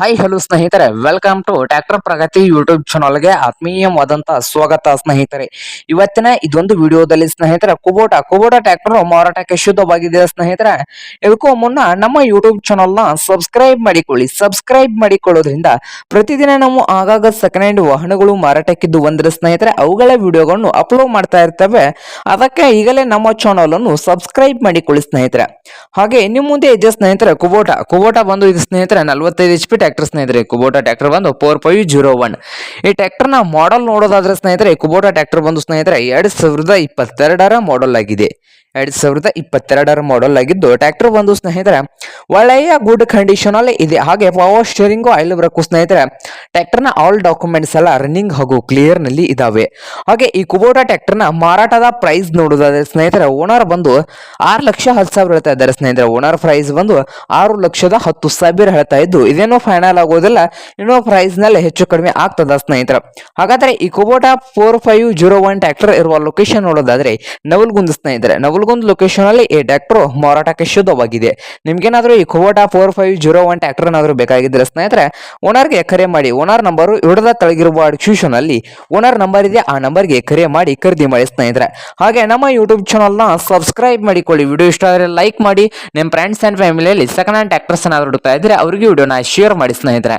Hi hello ಸ್ನೇಹಿತರೆ. Welcome to tractor Pragati YouTube ಚಾನಲ್ಗೆ ಆತ್ಮೀಯವಾದಂತ ಸ್ವಾಗತ, ಸ್ನೇಹಿತರೆ. ಇವತ್ತಿನ ಇದೊಂದು ವಿಡಿಯೋದಲ್ಲಿ, ಸ್ನೇಹಿತರೆ, ಕುಬೋಟ. ಕುಬೋಟ ಟ್ರ್ಯಾಕ್ಟರ್ ಮಾರಾಟಕ್ಕೆ ಶುದ್ಧವಾಗಿದೆ ಸ್ನೇಹಿತರೆ? ಇದಕ್ಕೂ ಮುನ್ನ ನಮ್ಮ ಯೂಟ್ಯೂಬ್ ಚಾನಲ್ನ ಸಬ್ಸ್ಕ್ರೈಬ್ ಮಾಡಿಕೊಳ್ಳಿ. ಸಬ್ಸ್ಕ್ರೈಬ್ ಮಾಡಿಕೊಳ್ಳೋದ್ರಿಂದ ಪ್ರತಿದಿನ ನಾವು ಆಗಾಗ ಸೆಕೆಂಡ್ ಹ್ಯಾಂಡ್ ವಾಹನಗಳು ಮಾರಾಟಕ್ಕಿದ್ದು ಬಂದ್ರೆ, ಸ್ನೇಹಿತರೆ, ಅವುಗಳ ವಿಡಿಯೋಗಳನ್ನು ಅಪ್ಲೋಡ್ ಮಾಡ್ತಾ ಇರ್ತವೆ. ಅದಕ್ಕೆ ಈಗಲೇ ನಮ್ಮ ಚಾನಲ್ ಅನ್ನು ಸಬ್ಸ್ಕ್ರೈಬ್ ಮಾಡಿಕೊಳ್ಳಿ, ಸ್ನೇಹಿತರೆ. ಹಾಗೆ ನಿಮ್ಮ ಮುಂದೆ ಇದೆ ಸ್ನೇಹಿತರೆ, ಕುಬೋಟ? ಕುಬೋಟ ಬಂದು ಇದು, ಸ್ನೇಹಿತರೆ, ನಲವತ್ತೈದು ಎಚ್ ಪಿ ಟ್ರ್ಯಾಕ್ಟರ್ ಸ್ನೇಹಿತರೆ ಕುಬೋಟಾ ಟ್ರ್ಯಾಕ್ಟರ್ ಬಂದು ಫೋರ್ ಫೈವ್ ಜೀರೋ ಒನ್ ಈ ಟ್ರ್ಯಾಕ್ಟರ್ನ ಮಾಡೆಲ್ ನೋಡೋದಾದ್ರೆ ಸ್ನೇಹಿತರೆ ಕುಬೋಟಾ ಟ್ರ್ಯಾಕ್ಟರ್ ಬಂದು ಸ್ನೇಹಿತರೆ, ಎರಡ್ ಸಾವಿರದ ಇಪ್ಪತ್ತೆರಡರ ಮಾಡೆಲ್ ಆಗಿದೆ. ಎರಡ್ ಸಾವಿರದ ಇಪ್ಪತ್ತೆರಡರ ಮಾಡೆಲ್ ಆಗಿದ್ದು ಟ್ರ್ಯಾಕ್ಟರ್ ಬಂದು ಸ್ನೇಹಿತರೆ, ಒಳ್ಳೆಯ ಗುಡ್ ಕಂಡೀಷನ್ ಅಲ್ಲಿ ಇದೆ. ಹಾಗೆ ಪವರ್ ಸ್ಟೇರಿಂಗ್ ಆಯಿಲ್ ಬರಕು ಸ್ನೇಹಿತರೆ ಟ್ರ್ಯಾಕ್ಟರ್ನ ಆಲ್ ಡಾಕ್ಯುಮೆಂಟ್ಸ್ ಎಲ್ಲ ರನ್ನಿಂಗ್ ಹಾಗೂ ಕ್ಲಿಯರ್ನಲ್ಲಿ ಇದಾವೆ. ಹಾಗೆ ಈ ಕುಬೋಟಾ ಟ್ರ್ಯಾಕ್ಟರ್ನ ಮಾರಾಟದ ಪ್ರೈಸ್ ನೋಡೋದಾದ್ರೆ ಸ್ನೇಹಿತರೆ ಓನರ್ ಬಂದು ಆರು ಲಕ್ಷ ಹತ್ತು ಸಾವಿರ ಹೇಳ್ತಾ ಇದ್ದಾರೆ ಸ್ನೇಹಿತರೆ. ಓನರ್ ಪ್ರೈಸ್ ಬಂದು ಆರು ಲಕ್ಷದ ಹತ್ತು ಸಾವಿರ ಹೇಳ್ತಾ ಇದ್ದು, ಇದೇನೋ ಫೈನಲ್ ಆಗೋದಿಲ್ಲ, ಇನ್ನು ಪ್ರೈಸ್ನಲ್ಲಿ ಹೆಚ್ಚು ಕಡಿಮೆ ಆಗ್ತದ ಸ್ನೇಹಿತರೆ. ಹಾಗಾದ್ರೆ ಈ Kubota four five zero one tractor ಇರುವ ಲೊಕೇಶನ್ ನೋಡೋದಾದ್ರೆ, ನವಲ್ಗುಂದ ಸ್ನೇಹಿತರೆ, ನವಲ್ಗುಂದ್ ಲೊಕೇಶನ್ ಅಲ್ಲಿ ಈ ಟ್ರ್ಯಾಕ್ಟರ್ ಮಾರಾಟಕ್ಕೆ ಶುದ್ಧವಾಗಿದೆ. ನಿಮ್ಗೇನಾದ್ರೂ ಈ Kubota four five zero one tractor ಏನಾದ್ರೂ ಬೇಕಾಗಿದ್ರೆ ಸ್ನೇಹಿತರೆ ಓನರ್ಗೆ ಕರೆ ಮಾಡಿ ಓನರ್ ನಂಬರು ಹಿಡದ ತಳಗಿರುವ ಡಿಸ್ಕ್ರಿಪ್ಷನ್ ಅಲ್ಲಿ ಓನರ್ ನಂಬರ್ ಇದೆ, ಆ ನಂಬರ್ಗೆ ಕರೆ ಮಾಡಿ ಖರೀದಿ ಮಾಡಿ ಸ್ನೇಹಿತರೆ. ಹಾಗೆ ನಮ್ಮ ಯೂಟ್ಯೂಬ್ ಚಾನಲ್ನ ಸಬ್ಸ್ಕ್ರೈಬ್ ಮಾಡಿಕೊಳ್ಳಿ. ವಿಡಿಯೋ ಇಷ್ಟ ಆದರೆ ಲೈಕ್ ಮಾಡಿ. ನಿಮ್ಮ ಫ್ರೆಂಡ್ಸ್ ಆ್ಯಂಡ್ ಫ್ಯಾಮಿಲಿಯಲ್ಲಿ ಸೆಕೆಂಡ್ ಹ್ಯಾಂಡ್ ಟ್ರ್ಯಾಕ್ಟರ್ಸ್ ಏನಾದರೂ ಹುಡುಕ್ತಾ ಇದ್ದರೆ ಅವರಿಗೆ ವಿಡಿಯೋನ ಶೇರ್ ಮಾಡಿ ಸ್ನೇಹಿತರೆ.